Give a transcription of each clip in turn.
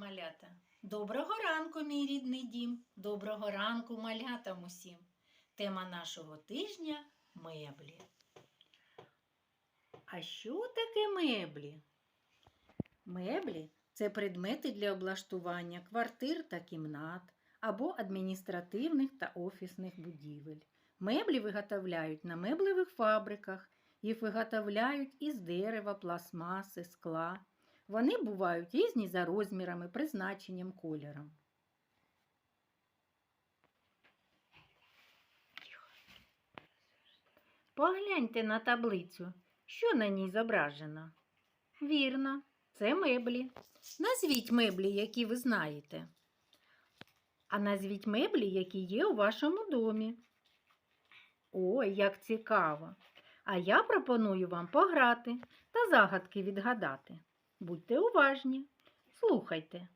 малята. Доброго ранку, мій рідний дім. Доброго ранку, малятам усім. Тема нашого тижня меблі. А що таке меблі? Меблі це предмети для облаштування квартир та кімнат або адміністративних та офісних будівель. Меблі виготовляють на меблевих фабриках, їх виготовляють із дерева, пластмаси, скла. Вони бувають різні за розмірами, призначенням, кольором. Погляньте на таблицю, що на ній зображено. Вірно, це меблі. Назвіть меблі, які ви знаєте. А назвіть меблі, які є у вашому домі. Ой, як цікаво! А я пропоную вам пограти та загадки відгадати. Будьте уважні, слухайте.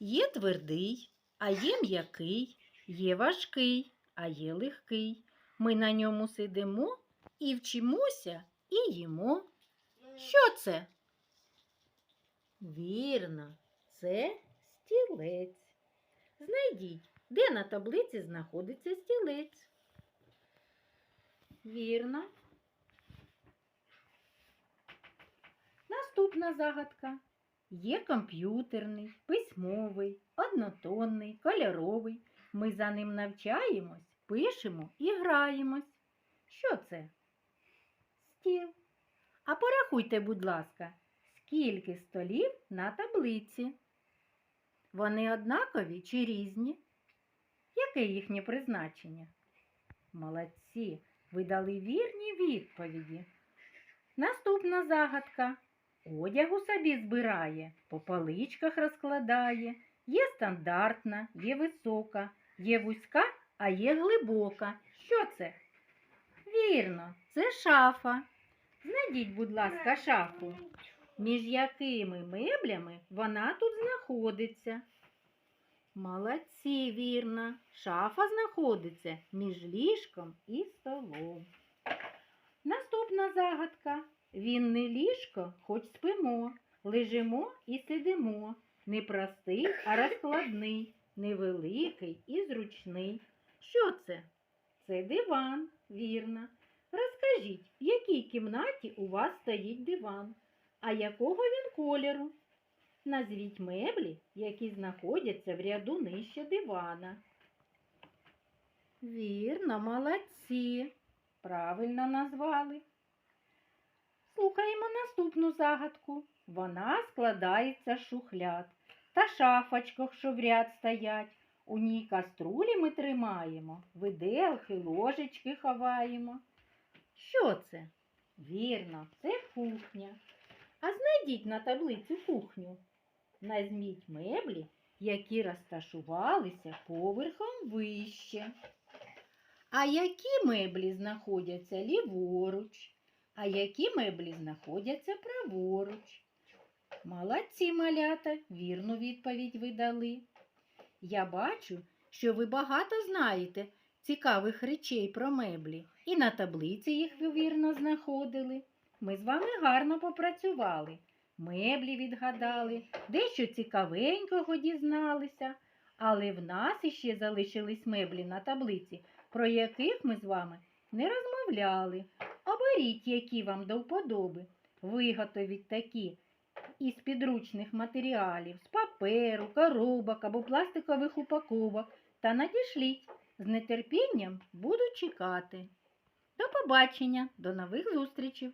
Є твердий, а є м'який, є важкий, а є легкий. Ми на ньому сидимо і вчимося, і їмо. Що це? Вірно, це стілець. Знайдіть, де на таблиці знаходиться стілець. Вірно. Наступна загадка. Є комп'ютерний, письмовий, однотонний, кольоровий. Ми за ним навчаємось, пишемо і граємось. Що це? Стіл. А порахуйте, будь ласка, скільки столів на таблиці? Вони однакові чи різні? Яке їхнє призначення? Молодці, ви дали вірні відповіді. Наступна загадка. Одягу собі збирає, по поличках розкладає. Є стандартна, є висока, є вузька, а є глибока. Що це? Вірно, це шафа. Знайдіть, будь ласка, шафу. Між якими меблями вона тут знаходиться? Молодці, вірно. Шафа знаходиться між ліжком і столом. Наступна загадка. Він не ліжко, хоч спимо, лежимо і сидимо. Не простий, а розкладний, невеликий і зручний. Що це? Це диван, вірно. Розкажіть, в якій кімнаті у вас стоїть диван, а якого він кольору? Назвіть меблі, які знаходяться в ряду нижче дивана. Вірно, молодці. Правильно назвали. Слухаємо наступну загадку. Вона складається з шухляд та шафочках, що в ряд стоять. У ній каструлі ми тримаємо, виделки, ложечки ховаємо. Що це? Вірно, це кухня. А знайдіть на таблицю кухню. Назвіть меблі, які розташувалися поверхом вище. А які меблі знаходяться ліворуч? А які меблі знаходяться праворуч? Молодці малята, вірну відповідь ви дали. Я бачу, що ви багато знаєте цікавих речей про меблі, і на таблиці їх ви вірно знаходили. Ми з вами гарно попрацювали, меблі відгадали, дещо цікавенького дізналися, але в нас іще залишились меблі на таблиці, про яких ми з вами не розмовляли. Оберіть, які вам до вподоби. Виготовіть такі із підручних матеріалів, з паперу, коробок або пластикових упаковок та надішліть. З нетерпінням буду чекати. До побачення, до нових зустрічей!